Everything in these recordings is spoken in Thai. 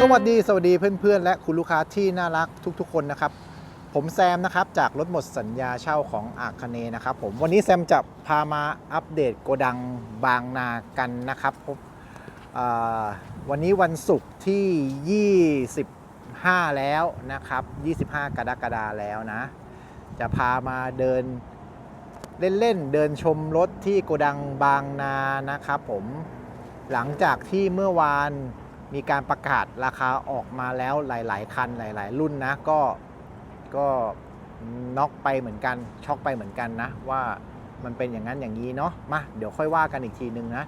สวัสดีสวัสดีเพื่อนๆ และคุณลูกค้าที่น่ารักทุกๆ คนนะครับ ผมแซมนะครับจากรถหมดสัญญาเช่าของอาคเนนะครับผมวันนี้แซมจะพามาอัปเดตโกดังบางนากันนะครับผมวันนี้วันศุกร์ที่ 25 แล้วนะครับ 25 กรกฎาแล้วนะ จะพามาเดินเล่นๆเดินชมรถที่โกดังบางนานะครับผม หลังจากที่เมื่อวานมีการประกาศราคาออกมาแล้วหลาย ๆ คันหลาย ๆ รุ่นนะก็ก็น็อกไปเหมือนกันช็อกไปเหมือนกันนะ ว่ามันเป็นอย่างนั้นอย่างนี้เนาะมาเดี๋ยวค่อยว่ากันอีกทีนึงนะ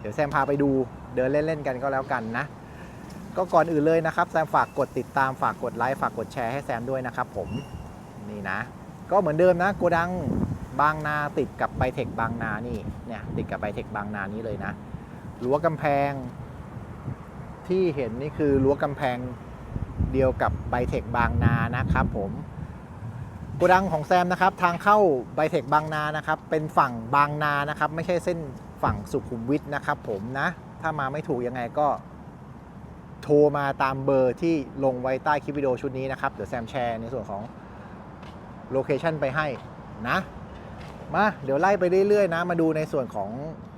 เดี๋ยวแซมพาไปดูเดินเล่น ๆ กันก็แล้วกันนะ ก็ก่อนอื่นเลยนะครับแซมฝากกดติดตามฝากกดไลค์ฝากกดแชร์ให้แซมด้วยนะครับผมนี่นะ ก็เหมือนเดิมนะโกดังบางนาติดกับไบเทคบางนานี่เนี่ยติดกับไบเทคบางนานี้เลยนะ รั้วกำแพง ที่เห็นนี่คือรั้วกำแพงเดียวกับไบเทคบางนานะครับผมโกดังของแซมนะครับ ทางเข้าไบเทคบางนานะครับ เป็นฝั่งบางนานะครับ ไม่ใช่เส้นฝั่งสุขุมวิทนะครับ ผมนะ ถ้ามาไม่ถูกยังไงก็ โทรมาตามเบอร์ที่ลงไว้ใต้คลิปวิดีโอชุดนี้นะครับ เดี๋ยวแซมแชร์ในส่วนของโลเคชันไปให้นะ มา เดี๋ยวไล่ไปเรื่อยๆนะ มาดูในส่วนของ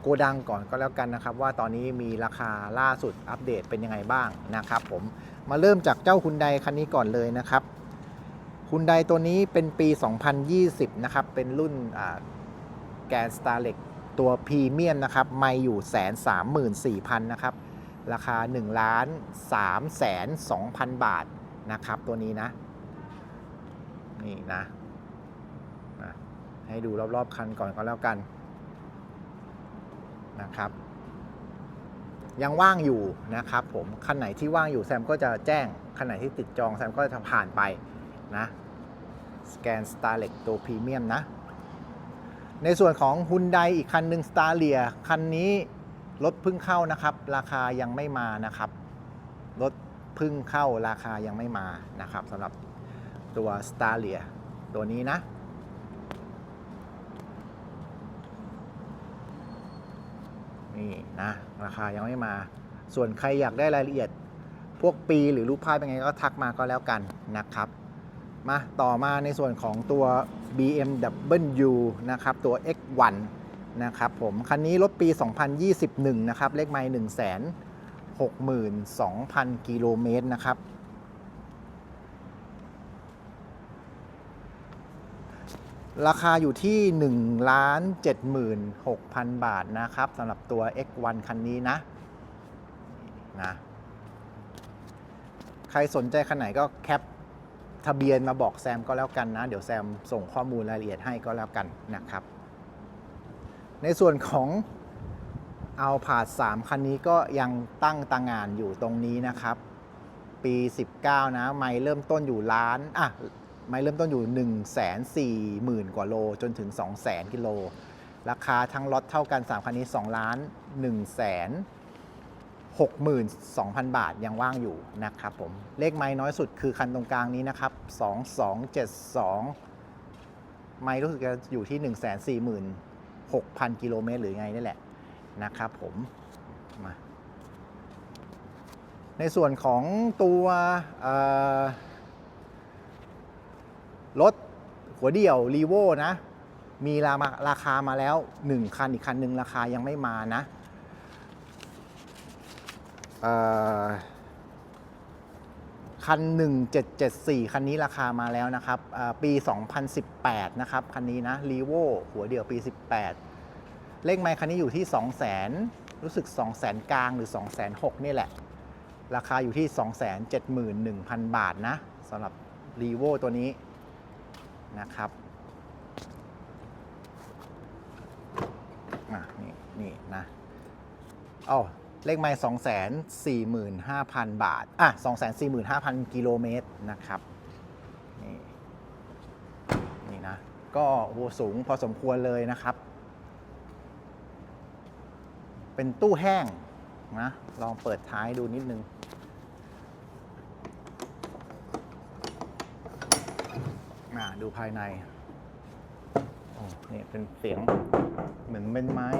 โกดังก่อนก็แล้วกันนะครับ ว่าตอนนี้มีราคาล่าสุดอัปเดตเป็นยังไงบ้างนะครับ ผมมาเริ่มจากเจ้าคุณไดคันนี้ก่อนเลยนะครับคุณไดตัวนี้เป็นปี 2020 นะครับ เป็นรุ่นแกนสตาร์เล็กตัวพรีเมียมนะครับ ไม่อยู่แสนสามหมื่นสี่พันนะครับ ราคา1ล้าน3แสน2พันบาทนะครับ ตัวนี้นะ นี่นะนะ ให้ดูรอบๆคันก่อนก็แล้วกัน นะครับ ยังว่างอยู่นะครับ ผมคันไหนที่ว่างอยู่แซมก็จะแจ้งคันไหนที่ติดจองแซมก็จะผ่านไปนะสแกน Starlet ตัวพรีเมียมนะ ในส่วนของ Hyundai อีกคันหนึ่ง Staria คันนี้รถพิ่งเข้านะครับ ราคายังไม่มานะครับ รถพิ่งเข้าราคายังไม่มานะครับสำหรับตัว Staria ตัวนี้นะ นี่นะราคายังไม่มา ส่วนใครอยากได้รายละเอียด พวกปีหรือรูปภาพเป็นไงก็ทักมาก็แล้วกันนะครับ มาต่อมาในส่วนของตัว BMW นะครับตัว X1 นะครับผมคันนี้รถปี 2021 นะครับ เลขไมล์1 6 2 0 0 0 กิโลเมตรนะครับ ราคาอยู่ที่ 1 ล้าน 76,000 บาทนะครับสำหรับตัว X1 คันนี้นะนะ ใครสนใจคันไหนก็แคปทะเบียนมาบอกแซมก็แล้วกันนะ เดี๋ยวแซมส่งข้อมูลรายละเอียดให้ก็แล้วกันนะครับ ในส่วนของเอาผาด3คันนี้ก็ยังตั้งตางานอยู่ตรงนี้นะครับ ปี 19 นะ ไม่เริ่มต้นอยู่ล้าน อะ ไม่เริ่มต้นอยู่ 1 4 0 0 0 0 กว่าโลจนถึง 2 0 0 0 0 0 กิโล ราคาทั้งล็อตเท่ากัน 3 คันนี้2ล้าน1แสน62,000 บาทยังว่างอยู่นะครับผม เลขไม้น้อยสุดคือคันตรงกลางนี้นะครับ 2272 ไม้รู้สึกจะอยู่ที่ 146,000 กิโลเมตรหรือไงนี่แหละนะครับผมมาในส่วนของตัวเอ่อ รถหัวเดี่ยวรีโวนะ มีรามาราคามาแล้ว 1 คันอีกคันหนึ่งราคายังไม่มานะเอ่อคัน 1774 คันนี้ราคามาแล้วนะครับอ่าปี 2018 นะครับ คันนี้นะรีโวหัวเดี่ยวปี 18 เลขไมค์คันนี้อยู่ที่ 200,000รู้สึก 200,000 กลางหรือ206,000นี่แหละ ราคาอยู่ที่ 271,000 บาทนะสำหรับรีโวตัวนี้ นะครับอะนี่นี่นะอ๋อเลขไมล์สองแสนสี่หมื่นห้าพันบาท อะสองแสนสี่หมื่นห้าพันกิโลเมตรนะครับ นี่นี่นะ ก็โหสูงพอสมควรเลยนะครับ เป็นตู้แห้งนะ ลองเปิดท้ายดูนิดนึง อ่าดูภายในโอ้นี่เป็นเสียงเหมือนเป็นไม้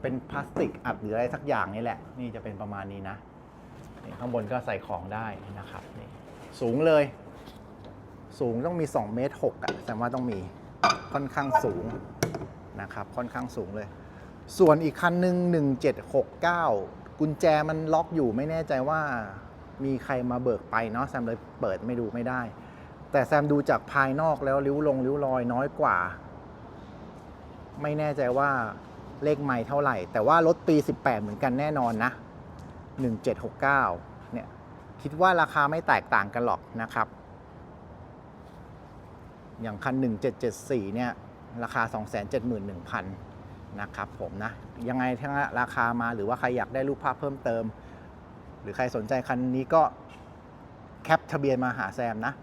เป็นพลาสติกอัดหรืออะไรสักอย่างนี่แหละ นี่จะเป็นประมาณนี้นะนี่ข้างบนก็ใส่ของได้นะครับนี่สูงเลย สูงต้องมี 2 เมตร6อะแต่ว่าต้องมีค่อนข้างสูงนะครับ ค่อนข้างสูงเลย ส่วนอีกคันหนึ่ง1769 กุญแจมันล็อกอยู่ไม่แน่ใจว่ามีใครมาเบิกไปเนาะแซมเลยเปิดไม่ดูไม่ได้ แต่แซมดูจากภายนอกแล้วริ้วลงริ้วรอยน้อยกว่า ไม่แน่ใจว่าเลขไม่เท่าไหร่ แต่ว่ารถปี 18 เหมือนกันแน่นอนนะ 1769 เนี่ย คิดว่าราคาไม่แตกต่างกันหรอกนะครับ อย่างคัน 1774 เนี่ย ราคา 271,000 นะครับผมนะ ยังไงถ้าราคามาหรือว่าใครอยากได้รูปภาพเพิ่มเติม หรือใครสนใจคันนี้ก็แคปทะเบียนมาหาแซมนะ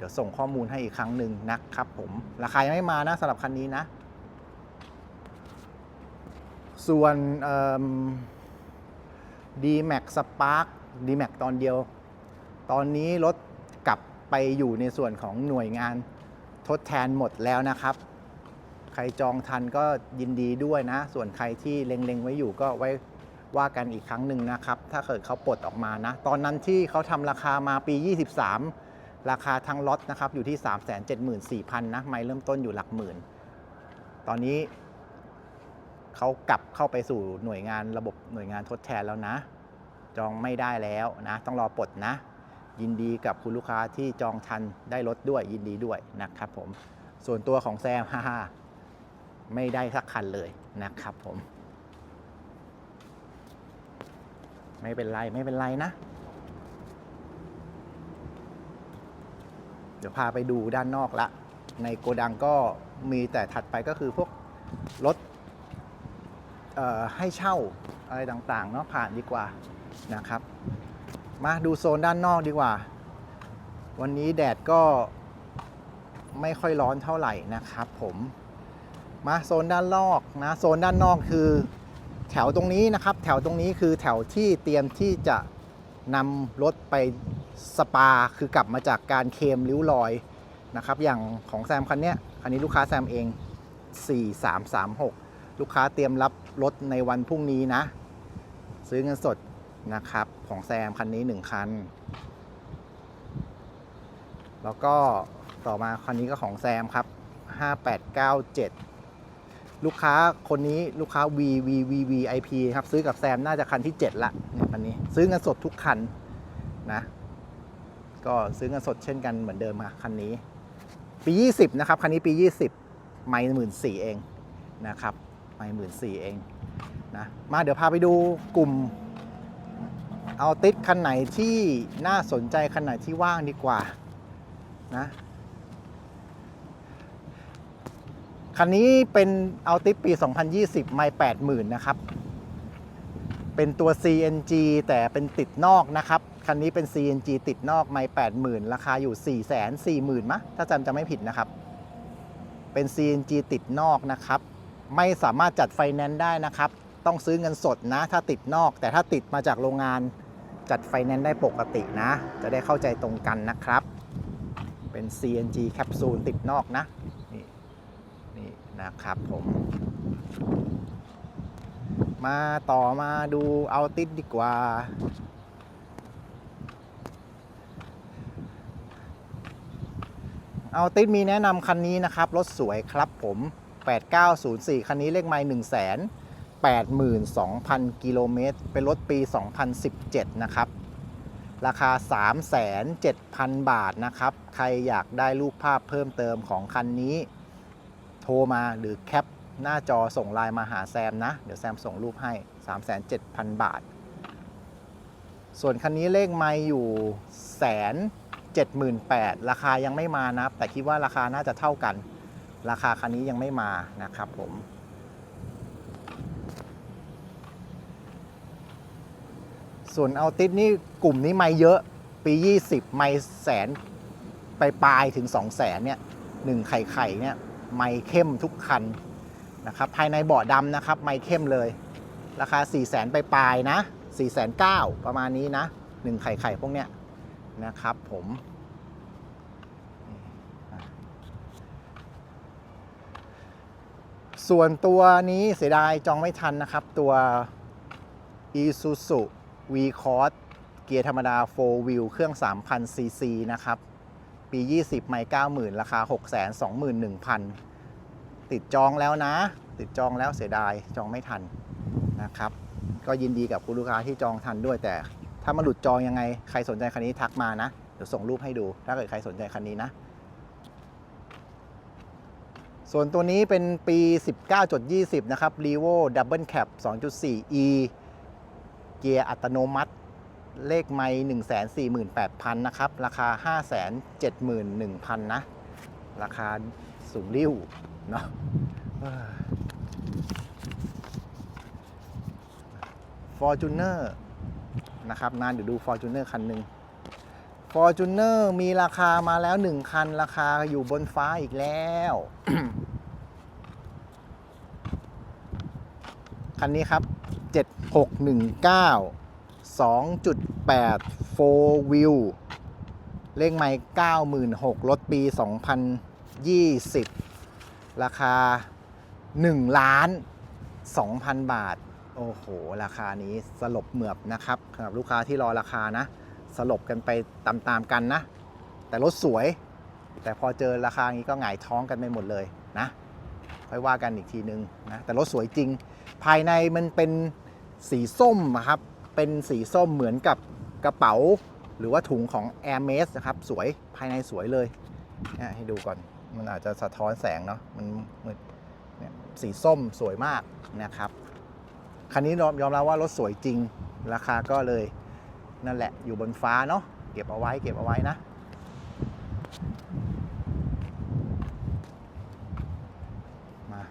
ดี๋ยวส่งข้อมูลให้อีกครั้งหนึ่งนะครับผม ราคายังไม่มานะสำหรับคันนี้นะ ส่วน d m a x Spark d m a x ตอนเดียว ตอนนี้รถกลับไปอยู่ในส่วนของหน่วยงานทดแทนหมดแล้วนะครับ ใครจองทันก็ยินดีด้วยนะ ส่วนใครที่เล็งๆไว้อยู่ก็ไว้ว่ากันอีกครั้งหนึ่งนะครับ ถ้าเกิดเขาปลดออกมานะ ตอนนั้นที่เขาทำราคามาปี 23 ราคาทั้งล็อตนะครับอยู่ที่ 374,000นะไม่เริ่มต้นอยู่หลักหมื่น ตอนนี้เขากลับเข้าไปสู่หน่วยงานระบบหน่วยงานทดแทนแล้วนะ จองไม่ได้แล้วนะ ต้องรอปลดนะ ยินดีกับคุณลูกค้าที่จองทันได้รถด้วยยินดีด้วยนะครับผมส่วนตัวของแซมฮ่าไม่ได้สักคันเลยนะครับผม ไม่เป็นไร ไม่เป็นไรนะ เดี๋ยวพาไปดูด้านนอกละ ในโกดังก็มีแต่ถัดไปก็คือพวกรถให้เช่าอะไรต่างๆเนาะผ่านดีกว่านะครับ มาดูโซนด้านนอกดีกว่า วันนี้แดดก็ไม่ค่อยร้อนเท่าไหร่นะครับผมมาโซนด้านนอกนะโซนด้านนอกคือแถวตรงนี้นะครับ แถวตรงนี้คือแถวที่เตรียมที่จะนำรถไป สปาคือกลับมาจากการเคมริ้วรอยนะครับ อย่างของแซมคันนี้ยคันนี้ลูกค้าแซมเอง 4336 ลูกค้าเตรียมรับรถในวันพรุ่งนี้นะ ซื้อเงินสดนะครับ ของแซมคันนี้ 1 คัน แล้วก็ต่อมาคันนี้ก็ของแซมครับ 5897 ลูกค้าคนนี้ลูกค้า V V V V I P ครับ ซื้อกับแซมน่าจะคันที่ 7 ละเนี่ยคันนี้ ซื้อเงินสดทุกคันนะ ก็ซื้อเงินสดเช่นกันเหมือนเดิมค่ะคันนี้ ปี 20 นะครับ คันนี้ปี 20 ไม่หมื่นสี่เองนะครับไม่หมื่นสี่เองนะมาเดี๋ยวพาไปดูกลุ่มเอาติดคันไหนที่น่าสนใจคันไหนที่ว่างดีกว่านะคันนี้เป็นเอาติดปี 2020 ไม่80,000 นะครับ เป็นตัว CNG แต่เป็นติดนอกนะครับ คันนี้เป็น CNG ติดนอกไม่80,000 ราคาอยู่ 440,000มะถ้าจำจะไม่ผิดนะครับ เป็น CNG ติดนอกนะครับ ไม่สามารถจัดไฟแนนซ์ได้นะครับ ต้องซื้อเงินสดนะ ถ้าติดนอก แต่ถ้าติดมาจากโรงงานจัดไฟแนนซ์ได้ปกตินะ จะได้เข้าใจตรงกันนะครับ เป็น CNG แคปซูลติดนอกนะนี่นี่นะครับผมมาต่อมาดูเอาติดดีกว่า เอาติดมีแนะนำคันนี้นะครับ รถสวยครับผม 8904 คันนี้เลขไมล์1 8 2 0 0 0 กิโลเมตร เป็นรถปี 2017 นะครับ ราคา 3,700,000 บาทนะครับ ใครอยากได้รูปภาพเพิ่มเติมของคันนี้ โทรมาหรือแคปหน้าจอส่งไลน์มาหาแซมนะ เดี๋ยวแซมส่งรูปให้ 3,700,000 บาท ส่วนคันนี้เลขไม่อยู่แสน 78,000ราคายังไม่มานะครับ แต่คิดว่าราคาน่าจะเท่ากัน ราคาคันนี้ยังไม่มานะครับผมส่วนเอาติสนี่กลุ่มนี้ไม่เยอะปี 20 ไม่แสนไปปลายถึง 2 0 0แสนเนี่ยหนึ่งไข่ไข่เนี่ยไม่เข้มทุกคันนะครับภายในเบาะดำนะครับไม่เข้มเลย ราคา 4 0 0แสนไปปลายนะ4 9 0 0 0ประมาณนี้นะหนึ่งไข่ไข่พวกเนี้ย นะครับผมส่วนตัวนี้เสียดายจองไม่ทันนะครับ ตัว Isuzu V-Cross เกียร์ธรรมดา 4 wheel เครื่อง 3,000 cc นะครับ ปี 20 ไม่ 90,000 ราคา 621,000 ติดจองแล้วนะ ติดจองแล้วเสียดายจองไม่ทันนะครับ ก็ยินดีกับคุณลูกค้าที่จองทันด้วยแต่ ถ้ามาหลุดจองยังไง ใครสนใจคันนี้ทักมานะ เดี๋ยวส่งรูปให้ดู ถ้าเกิดใครสนใจคันนี้นะ ส่วนตัวนี้เป็นปี 19.20 นะครับ r e v o Double Cap 2.4 E เกียร์อัตโนมัติ เลขไม่148,000 นะครับ ราคา 571,000 นะ ราคาสูงริ้ว เนาะเอ้อ Fortuner นะครับนานเดี๋ยวดู Fortuner คันหนึ่ง Fortuner มีราคามาแล้ว 1 คัน ราคาอยู่บนฟ้าอีกแล้ว คันนี้ครับ 7619 2.8 4 wheel เลขไม่96,000รถปี 2020 ราคา 1 ล้าน 2,000 บาท โอ้โห ราคานี้สลบเหมือบนะครับสำหรับลูกค้าที่รอราคานะ สลบกันไปตามๆกันนะ แต่รถสวย แต่พอเจอราคานี้ก็หงายท้องกันไปหมดเลยนะค่อยว่ากันอีกทีนึงนะแต่รถสวยจริง ภายในมันเป็นสีส้มอะครับ เป็นสีส้มเหมือนกับกระเป๋า หรือว่าถุงของ a i r m e s นะครับ สวยภายในสวยเลยเนี่ยให้ดูก่อนมันอาจจะสะท้อนแสงเนาะมันมืดเนี่ยสีส้มสวยมากนะครับ คันนี้ยอมยอมรับว่ารถสวยจริง ราคาก็เลยนั่นแหละอยู่บนฟ้าเนาะเก็บเอาไว้เก็บเอาไว้นะ มา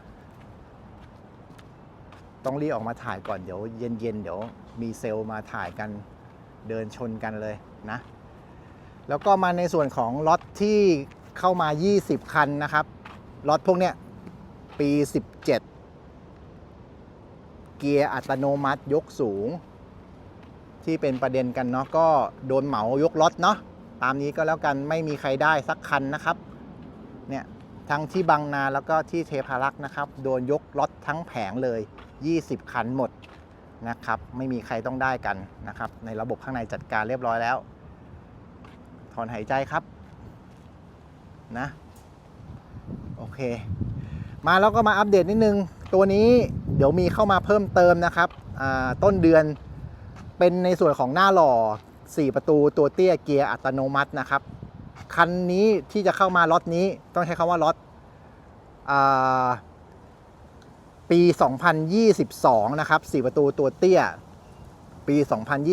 ต้องรีบออกมาถ่ายก่อนเดี๋ยวเย็นๆ เดี๋ยวมีเซลล์มาถ่ายกันเดินชนกันเลยนะ แล้วก็มาในส่วนของล็อตที่เข้ามา 20 คันนะครับล็อตพวกเนี้ยปี 17 เกียร์อัตโนมัติยกสูง ที่เป็นประเด็นกันเนาะก็โดนเหมายกล็อตเนาะตามนี้ก็แล้วกันไม่มีใครได้สักคันนะครับเนี่ยทั้งที่บางนาแล้วก็ที่เทพารักษ์นะครับ โดนยกล็อตทั้งแผงเลย 20 คันหมดนะครับไม่มีใครต้องได้กันนะครับ ในระบบข้างในจัดการเรียบร้อยแล้ว ถอนหายใจครับนะโอเค มาแล้วก็มาอัปเดตนิดนึง ตัวนี้ เดี๋ยวมีเข้ามาเพิ่มเติมนะครับต้นเดือนเป็นในส่วนของหน้าหล่อ 4 ประตูตัวเตี้ยเกียร์อัตโนมัตินะครับ คันนี้ที่จะเข้ามาล็อตนี้ต้องใช้คำว่าล็อตอ่าปี 2022 นะครับ 4 ประตูตัวเตี้ย ปี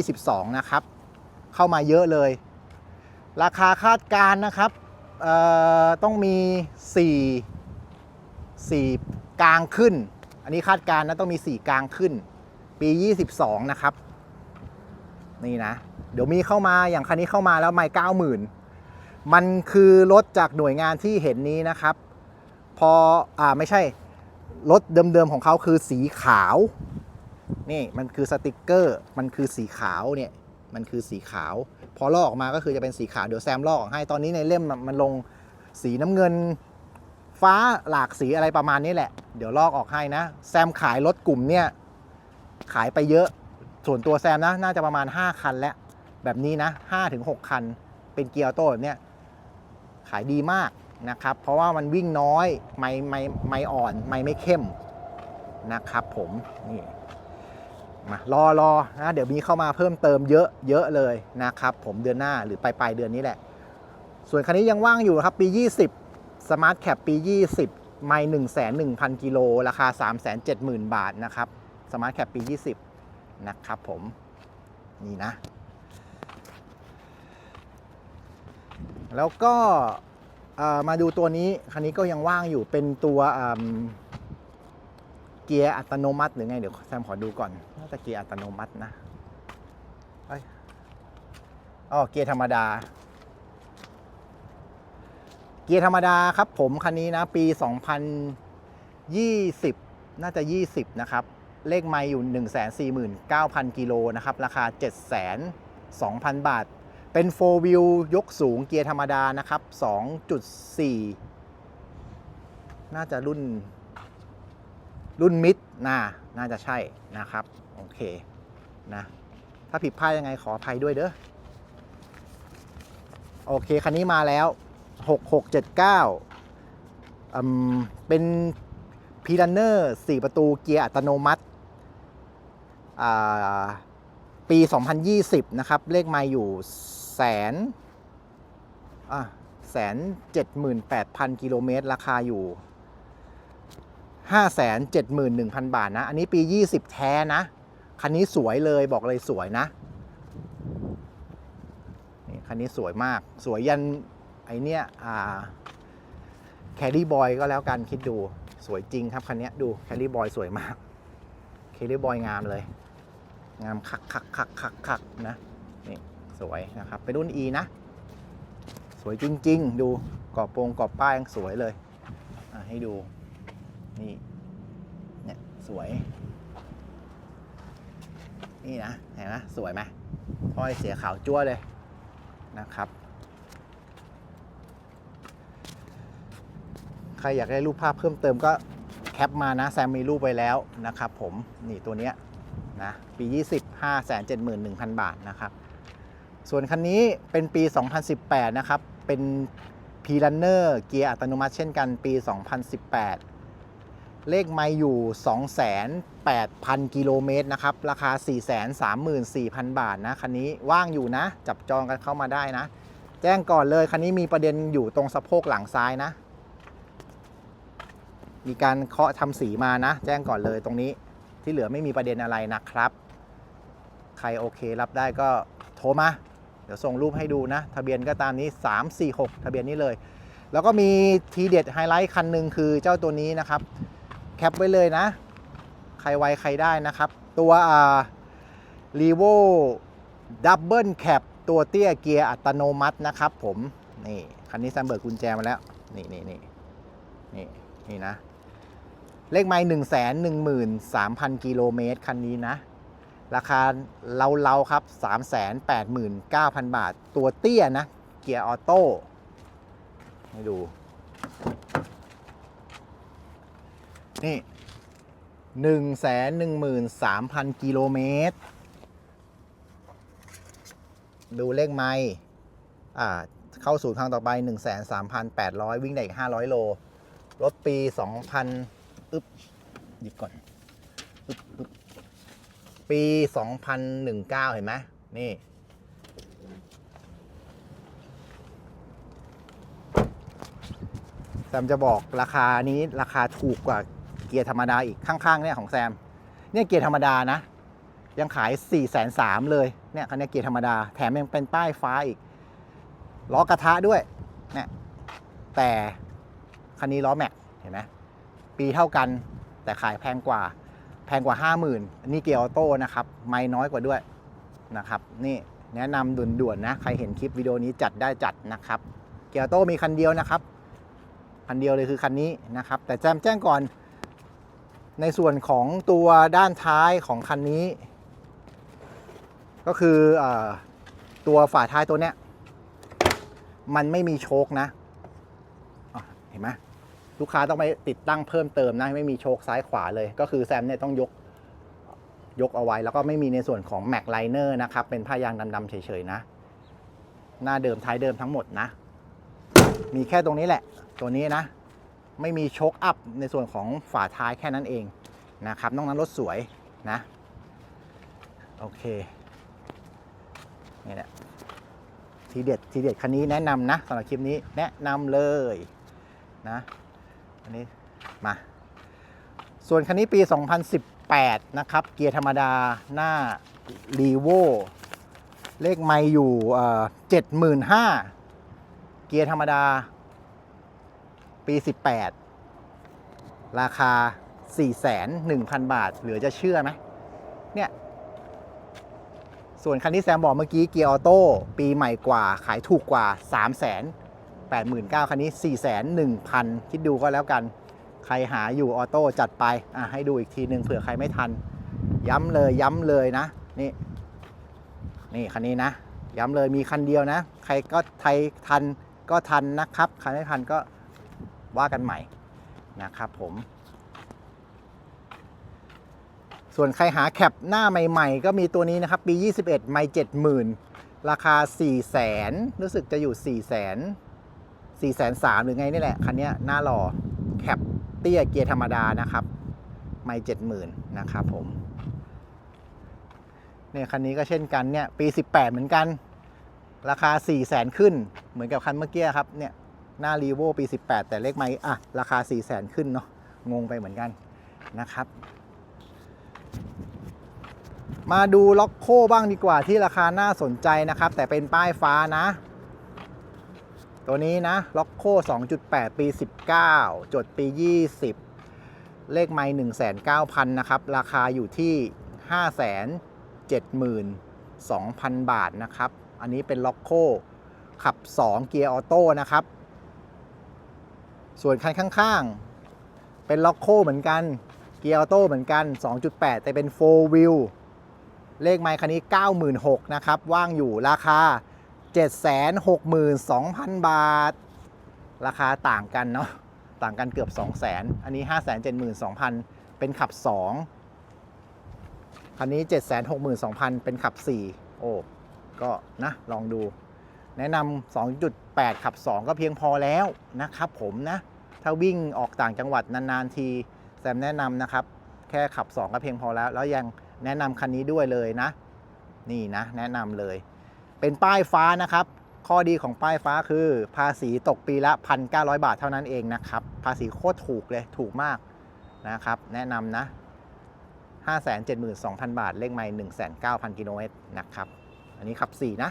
2022 นะครับ เข้ามาเยอะเลย ราคาคาดการณ์นะครับ ต้องมี 4 4 กลางขึ้น อันนี้คาดการณ์นะต้องมี 4 กลางขึ้น ปี 22 นะครับ นี่นะ เดี๋ยวมีเข้ามาอย่างคันนี้เข้ามาแล้วไม่เก้าหมื่นมันคือรถจากหน่วยงานที่เห็นนี้นะครับ พออ่าไม่ใช่รถเดิมๆของเขาคือสีขาว นี่มันคือสติกเกอร์ มันคือสีขาวเนี่ย มันคือสีขาว พอลอกออกมาก็คือจะเป็นสีขาว เดี๋ยวแซมลอกออกให้ ตอนนี้ในเล่มมันลงสีน้ำเงิน ฟ้าหลากสีอะไรประมาณนี้แหละ เดี๋ยวลอกออกให้นะ แซมขายรถกลุ่มเนี่ยขายไปเยอะ ส่วนตัวแซมนะน่าจะประมาณ 5 คันแล้ว แบบนี้นะ5ถึง6คัน เป็นเกียร์ออโต้แบบเนี้ยขายดีมากนะครับ เพราะว่ามันวิ่งน้อย ไม่ไม่ไม่อ่อน ไม่ไม่เข้มนะครับผมนี่มารอรอนะเดี๋ยวมีเข้ามาเพิ่มเติมเยอะเยอะเลยนะครับ ผมเดือนหน้าหรือปลายปลายเดือนนี้แหละ ส่วนคันนี้ยังว่างอยู่ครับปี 20 Smart Cap ปี 20 ไม่1 1 0 0 0 กิโล ราคา 370,000 บาทนะครับ Smart Cap ปี 20 นะครับผม นี่นะ แล้วก็มาดูตัวนี้ คันนี้ก็ยังว่างอยู่เป็นตัวเกียร์อัตโนมัติหรือไง เดี๋ยวแซมขอดูก่อน น่าจะเกียร์อัตโนมัตินะอ๋อเกียร์ธรรมดา เกียร์ธรรมดาครับผมคันนี้นะปี 2020 น่าจะ 20 นะครับ เลขไม่อยู่ 149,000 กิโลนะครับ ราคา 702,000 บาท เป็น 4 wheel ยกสูงเกียร์ธรรมดานะครับ 2.4 น่าจะรุ่นรุ่นมิดน่าน่าจะใช่นะครับ โอเคนะถ้าผิดพลาดยังไงขออภัยด้วยเด้อโอเค คันนี้มาแล้ว 6679 เป็นพีรันเนอร์4ประตูเกียร์อัตโนมัติอ่าปี 2020 นะครับ เลขไมาอยู่แสนแสนเจ็ดหมื่นแปดพันกิโลเมตร ราคาอยู่5 7 1 0 0 0บาทนะ อันนี้ปี20แท้นะ คันนี้สวยเลยบอกเลยสวยนะ นี่คันนี้สวยมาก สวยยัน ไอเนี้ยแคดดี้บอยก็แล้วกันคิดดูสวยจริงครับคันนี้ดูแคดดี้บอยสวยมากแคดดี้บอยงามเลย งามคักคักคักคักคักนะนี่สวยนะครับเป็นรุ่น E นะ สวยจริง ๆ ดูกรอบโปรงกรอบป้ายยังสวยเลยให้ดูนี่เนี่ยสวย นี่นะเห็นไหมสวยไหมถ้อยเสียขาวจั่วเลยนะครับ ใค รอยากได้รูปภาพเพิ่มเติมก็แคปมานะแซมมีรูปไว้แล้วนะครับผมนี่ตัวเนี้ยนะปี 20 5 7 1 0 0 0 บาทนะครับ ส่วนคันนี้เป็นปี 2018 นะครับ เป็น p r u n n e r เกียร์อัตโนมัติเช่นกันปี 2018 เลขไม่อยู่ 28,000 กิโลเมตรนะครับ ราคา 434,000 บาทนะ คันนี้ว่างอยู่นะ จับจองกันเข้ามาได้นะ แจ้งก่อนเลย คันนี้มีประเด็นอยู่ตรงสะโพกหลังซ้ายนะ มีการเคาะทำสีมานะ แจ้งก่อนเลยตรงนี้ที่เหลือไม่มีประเด็นอะไรนะครับ ใครโอเครับได้ก็โทรมา เดี๋ยวส่งรูปให้ดูนะ ทะเบียนก็ตามนี้ 346 ทะเบียนนี้เลย แล้วก็มีทีเด็ดไฮไลท์คันหนึ่งคือเจ้าตัวนี้นะครับ แคปไว้เลยนะ ใครไวใครได้นะครับ ตัวอ่ารีโวดับเบิลแคปตัวเตี้ยเกียร์อัตโนมัตินะครับผม นี่ คันนี้แซมเบิร์กกุญแจมาแล้ว นี่นี่นี่นี่นี่นะ เลขไม้หนึ่งแสนหนึ่งหมื่นสามพันกิโลเมตรคันนี้นะ ราคาเราๆครับ389,000บาท ตัวเตี้ยนะ เกียร์ออโต้ให้ดู นี่หนึ่งแสนหนึ่งหมื่นสามพันกิโลเมตร ดูเลขไม้อ่าเข้าสู่ทางต่อไป 1 3 8 0 0 วิ่งได้อีก 500 โล รถปี 2000 อึ๊บหยิบก่อนอึ๊บอึ๊บปี 2019 เห็นไหมนี่ แซมจะบอกราคานี้ราคาถูกกว่าเกียร์ธรรมดาอีกข้างๆเนี่ยของแซม เนี่ยเกียร์ธรรมดานะ ยังขาย 4 3 0 0 0เลย เนี่ยคันนี้เกียร์ธรรมดา แถมยังเป็นป้ายฟ้าอีก ล้อกระทะด้วยเนี่ยแต่คันนี้ล้อแม็กเห็นไหม ปีเท่ากัน แต่ขายแพงกว่า แพงกว่า 50,000อันนี้เกียร์ออโต้นะครับ ไม่น้อยกว่าด้วยนะครับ นี่แนะนำด่วนๆนะ ใครเห็นคลิปวิดีโอนี้จัดได้จัดนะครับ เกียร์ออโต้มีคันเดียวนะครับ คันเดียวเลยคือคันนี้นะครับ แต่แจ้งแจ้งก่อน ในส่วนของตัวด้านท้ายของคันนี้ ก็คืออตัวฝาท้ายตัวเนี้ยมันไม่มีโชคนะเห็นไหม ลูกค้าต้องไปติดตั้งเพิ่มเติมนะไม่มีโชคซ้ายขวาเลย ก็คือแซมเนี่ยต้องยกยกเอาไว้ แล้วก็ไม่มีในส่วนของแม็กไลเนอร์นะครับ เป็นผ้ายางดำๆเฉยๆนะ หน้าเดิมท้ายเดิมทั้งหมดนะ มีแค่ตรงนี้แหละ ตัวนี้นะ ไม่มีโชคอัพในส่วนของฝาท้ายแค่นั้นเองนะครับนอกนั้นรถสวยนะ โอเคนี่แหละทีเด็ดทีเด็ดคันนี้แนะนำนะสำหรับคลิปนี้แนะนำเลยนะ อันนี้มา ส่วนคันนี้ปี 2018 นะครับ เกียร์ธรรมดาหน้ารีโวเลขไม่อยู่เจ็ดหมื่นห้าเกียร์ธรรมดา ปี 18 ราคา 4,1,000บาท เหลือจะเชื่อไหมเนี่ยส่วนคันที่แซมบอกเมื่อกี้เกียร์ออโต้ปีใหม่กว่าขายถูกกว่า 3 0 0 0 0 89,000 คันนี้ 4,1,000 คิดดูก็แล้วกัน ใครหาอยู่ออโต้จัดไป อะให้ดูอีกทีหนึ่งเผื่อใครไม่ทัน ย้ำเลยย้ำเลยนะ นี่ นี่คันนี้นะ ย้ำเลยมีคันเดียวนะ ใครก็ไทยทันก็ทันนะครับ ใครไม่ทันก็ว่ากันใหม่นะครับผม ส่วนใครหาแคปหน้าใหม่ๆ ก็มีตัวนี้นะครับ ปี 21 ไม่ 70,000 ราคา 4 0 0 0 0 0รู้สึกจะอยู่ 4 0 0 0 0 4 0 0 0 0หรือไงนี่แหละ คันนี้หน้าหล่อแคปเตี้ยเกียร์ธรรมดานะครับ ไม่70,000นะครับผมเนี่ยคันนี้ก็เช่นกันเนี่ยปี 18 เหมือนกัน ราคา 4 0 0 0 0 0ขึ้น เหมือนกับคันเมื่อกี้ครับเนี่ยหน้ารีโวปี 18 แต่เลขไม่อะ ราคา 4 0 0 0 0 0ขึ้นเนาะงงไปเหมือนกันนะครับ มาดูล็อกโคบ้างดีกว่าที่ราคาน่าสนใจนะครับ แต่เป็นป้ายฟ้านะ ตัวนี้นะล็อกโค2.8 ปี 19 จดปี 20 เลขไม่1 9 0 0 0 นะครับ ราคาอยู่ที่ 572,000 บาทนะครับ อันนี้เป็นล็อกโคขับ 2 เกียร์ออโต้นะครับ ส่วนคันข้างๆ เป็นล็อกโคเหมือนกัน เกียร์ออโต้เหมือนกัน 2.8 แต่เป็น 4 wheel เลขไมค์คันนี้ 96,000นะครับ ว่างอยู่ราคา 762,000 บาท ราคาต่างกันเนาะต่างกันเกือบ 200,000 อันนี้ 572,000 เป็นขับ 2 คันนี้ 762,000 เป็นขับ 4 โอ้ก็นะลองดู แนะนำ2.8 ขับ 2 ก็เพียงพอแล้วนะครับผมนะ ถ้าวิ่งออกต่างจังหวัดนาน ๆ ที แซมแนะนำนะครับ แค่ขับ 2 ก็เพียงพอแล้ว แล้วยังแนะนำคันนี้ด้วยเลยนะ นี่นะ แนะนำเลย เป็นป้ายฟ้านะครับ ข้อดีของป้ายฟ้าคือ ภาษีตกปีละ 1,900 บาทเท่านั้นเองนะครับ ภาษีโคตรถูกเลยถูกมากนะครับ แนะนำนะ 572,000 บาท เลขไม่ 19,000กิโลเมตรนะครับ อันนี้ขับ 4 นะ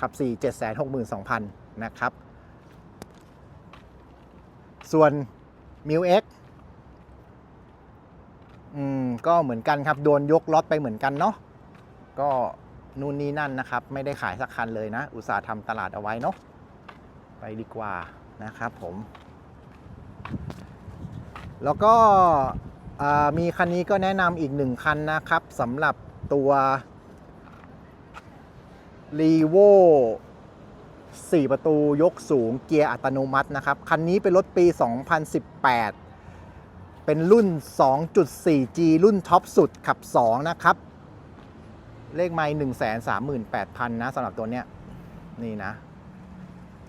ขับ 4 762,000 นะครับ ส่วน m ิ X อืม ก็เหมือนกันครับ โดนยกล็อตไปเหมือนกันเนาะก็ นู่นนี่นั่นนะครับ ไม่ได้ขายสักคันเลยนะ อุตสาห์ทำตลาดเอาไว้เนาะไปดีกว่านะครับผม แล้วก็มีคันนี้ก็แนะนำอีกหนึ่งคันนะครับสำหรับตัว r e v o 4ประตูยกสูงเกียร์อัตโนมัตินะครับ คันนี้เป็นรถปี 2018 เป็นรุ่น 2.4G รุ่นท็อปสุดขับ 2 นะครับ เลขไม่138,000นแปดพันนะสำหรับตัวเนี้ยนี่นะ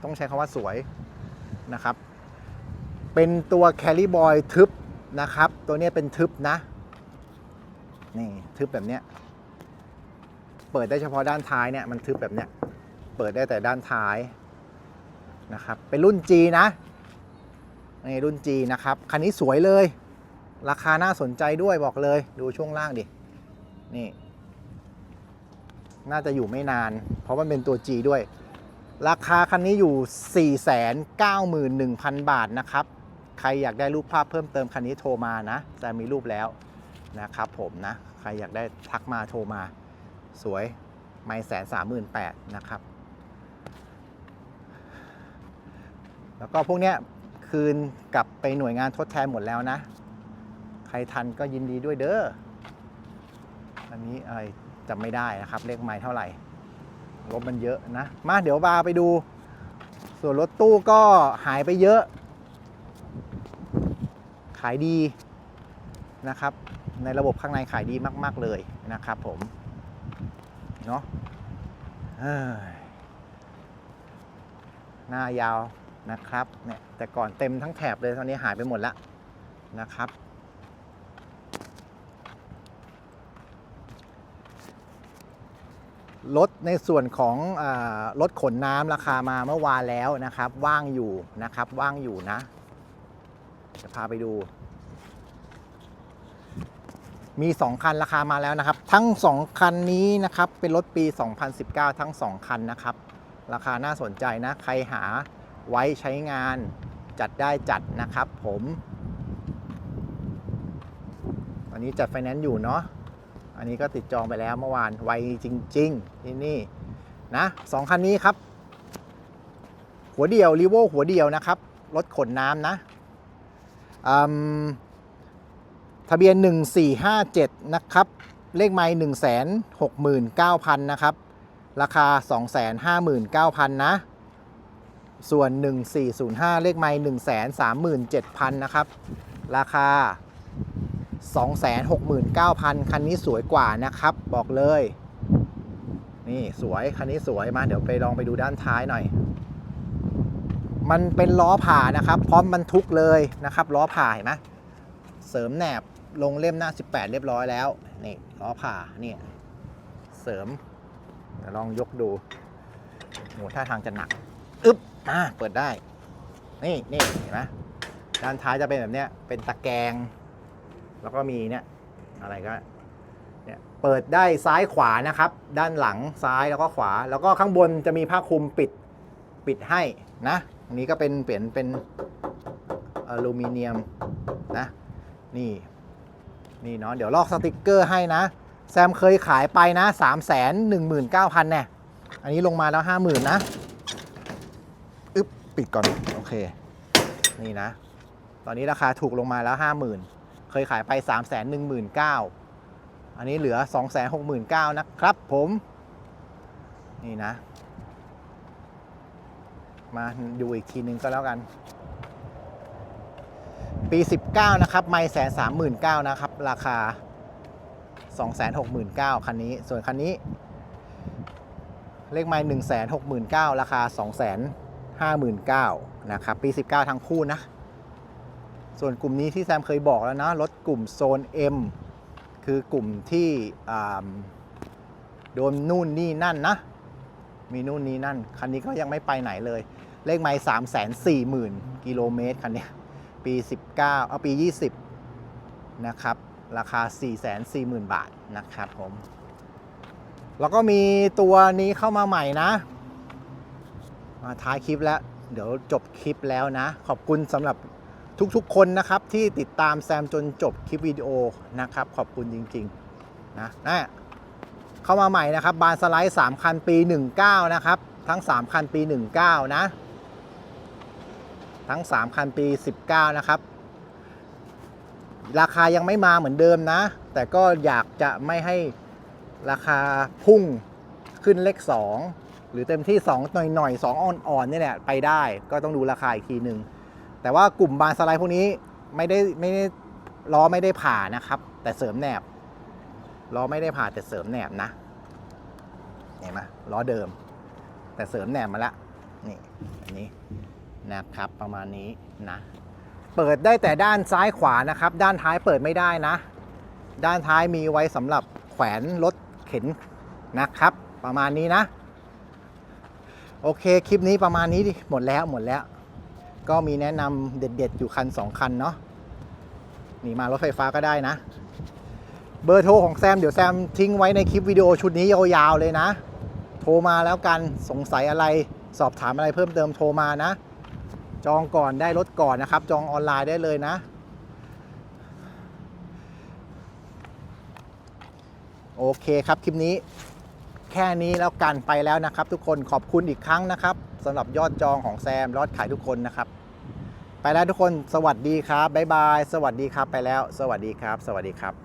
ต้องใช้คำว่าสวยนะครับ เป็นตัวแคลิบอยทึบนะครับ ตัวเนี้ยเป็นทึบนะ นี่ทึบแบบเนี้ย เปิดได้เฉพาะด้านท้ายเนี่ยมันทึบแบบเนี้ย เปิดได้แต่ด้านท้ายนะครับ เป็นรุ่น G นะนี่รุ่น G นะครับ คันนี้สวยเลย ราคาน่าสนใจด้วยบอกเลย ดูช่วงล่างดิ นี่ น่าจะอยู่ไม่นาน เพราะมันเป็นตัว G ด้วย ราคาคันนี้อยู่ 491,000 บาทนะครับ ใครอยากได้รูปภาพเพิ่มเติมคันนี้โทรมานะ จะมีรูปแล้วนะครับผมนะ ใครอยากได้ทักมาโทรมา สวยไม่แสนสามหมื่นแปดนะครับ แล้วก็พวกเนี้ยคืนกลับไปหน่วยงานทดแทนหมดแล้วนะ ใครทันก็ยินดีด้วยเด้อ อันนี้อะไร จำไม่ได้นะครับ เลขไม้เท่าไหร่ รถมันเยอะนะ มาเดี๋ยวบาไปดู ส่วนรถตู้ก็หายไปเยอะ ขายดีนะครับ ในระบบข้างในขายดีมาก ๆ เลยนะครับผม เนาะหน้ายาวนะครับเนี่ยแต่ก่อนเต็มทั้งแถบเลยตอนนี้หายไปหมดแล้วนะครับ รถในส่วนของรถขนน้ำราคามาเมื่อวานแล้วนะครับ ว่างอยู่นะครับว่างอยู่นะจะพาไปดู มี 2 คันราคามาแล้วนะครับ ทั้ง 2 คันนี้นะครับ เป็นรถปี 2019 ทั้ง 2 คันนะครับ ราคาน่าสนใจนะ ใครหาไว้ใช้งานจัดได้จัดนะครับผมอันนี้จัดไฟแนนซ์อยู่เนาะ อันนี้ก็ติดจองไปแล้วเมื่อวานไวจริง ๆ ที่นี่นะสองคันนี้ครับ หัวเดียวรีโวหัวเดียวนะครับ รถขนน้ำนะทะเบียน 1457 นะครับ เลขไม่169,000 นะครับ ราคา 259,000 นะ ส่วน 1405 เลขไม่137,000 นะครับ ราคา 269,000 คันนี้สวยกว่านะครับ บอกเลย นี่สวย คันนี้สวยมา เดี๋ยวไปลองไปดูด้านท้ายหน่อย มันเป็นล้อผ่านะครับ พร้อมบรรทุกเลยนะครับล้อผ่าเห็นไหมเสริมแหนบลงเล่มหน้า 18 เรียบร้อยแล้ว นี่ล้อผ่านี่เสริมลองยกดูโหท่าทางจะหนักอึ๊บอ่าเปิดได้ นี่นี่เห็นไหมด้านท้ายจะเป็นแบบเนี้ยเป็นตะแกรง แล้วก็มีเนี่ยอะไรก็เนี่ยเปิดได้ซ้ายขวานะครับ ด้านหลังซ้ายแล้วก็ขวา แล้วก็ข้างบนจะมีผ้าคลุมปิดปิดให้นะอันนี้ก็เป็นเปลี่ยนเป็นอลูมิเนียมนะนี่นี่เนาะเดี๋ยวลอกสติกเกอร์ให้นะ แซมเคยขายไปนะ 3 1 9 0 0 0เนี่ยอันนี้ลงมาแล้ว 50,000นะอึ๊บปิดก่อน โอเค นี่นะ ตอนนี้ราคาถูกลงมาแล้ว 50,000 เคยขายไป 3 1 9 0 0 0อันนี้เหลือ 2 6 9 0 0 0นะครับผม นี่นะ มาดูอีกทีนึงก็แล้วกัน ปี 19 นะครับ ไม่แสนสามหมื่นเก้านะครับ ราคา 2 6 9 0 0 0คันนี้ ส่วนคันนี้ เลขไม้1 6 9 0 0 0ราคา 2 5 9 0 0นะครับ ปี 19 ทั้งคู่นะ ส่วนกลุ่มนี้ที่แซมเคยบอกแล้วนะรถกลุ่มโซน M คือกลุ่มที่โดนนู่นนี่นั่นนะ มีนู่นนี่นั่น คันนี้ก็ยังไม่ไปไหนเลย เลขไม้สามแสนสี่หมื่นกิโลเมตรคันนี้ปี 19เอาปี 20 นะครับ ราคา 4 4 0 0 0 0 บาทนะครับผม แล้วก็มีตัวนี้เข้ามาใหม่นะ มาท้ายคลิปแล้ว เดี๋ยวจบคลิปแล้วนะ ขอบคุณสำหรับ ทุกๆ คนนะครับที่ติดตามแซมจนจบคลิปวิดีโอนะครับ ขอบคุณจริงๆนะนะเข้ามาใหม่นะครับ บานสไลด์ 3 คันปี 19 นะครับ ทั้ง 3 คันปี 19 นะ ทั้ง 3 คันปี 19 นะครับ ราคายังไม่มาเหมือนเดิมนะ แต่ก็อยากจะไม่ให้ราคาพุ่งขึ้นเลข 2 หรือเต็มที่ 2 หน่อยหน่อยๆ2 อ่อนๆนี่แหละไปได้ ก็ต้องดูราคาอีกทีหนึ่ง แต่ว่ากลุ่มบานสไลด์พวกนี้ไม่ได้ไม่ได้ล้อไม่ได้ผ่านะครับ แต่เสริมแหนบล้อไม่ได้ผ่าแต่เสริมแหนบนะเห็นไหมล้อเดิม แต่เสริมแหนบมาละนี่อันนี้นะครับประมาณนี้นะเปิดได้แต่ด้านซ้ายขวานะครับ ด้านท้ายเปิดไม่ได้นะ ด้านท้ายมีไว้สำหรับแขวนรถเข็นนะครับ ประมาณนี้นะ โอเค คลิปนี้ประมาณนี้ดิหมดแล้วหมดแล้ว ก็มีแนะนำเด็ดๆ อยู่คัน 2 คันเนาะนี่มารถไฟฟ้าก็ได้นะ เบอร์โทรของแซม เดี๋ยวแซมทิ้งไว้ในคลิปวิดีโอชุดนี้ยาวๆเลยนะ โทรมาแล้วกันสงสัยอะไรสอบถามอะไรเพิ่มเติมโทรมานะ จองก่อนได้รถก่อนนะครับ จองออนไลน์ได้เลยนะ โอเคครับคลิปนี้แค่นี้แล้วกันไปแล้วนะครับ ทุกคนขอบคุณอีกครั้งนะครับ สำหรับยอดจองของแซมยอดขายทุกคนนะครับ ไปแล้วทุกคนสวัสดีครับบ๊ายบาย สวัสดีครับไปแล้ว สวัสดีครับ สวัสดีครับ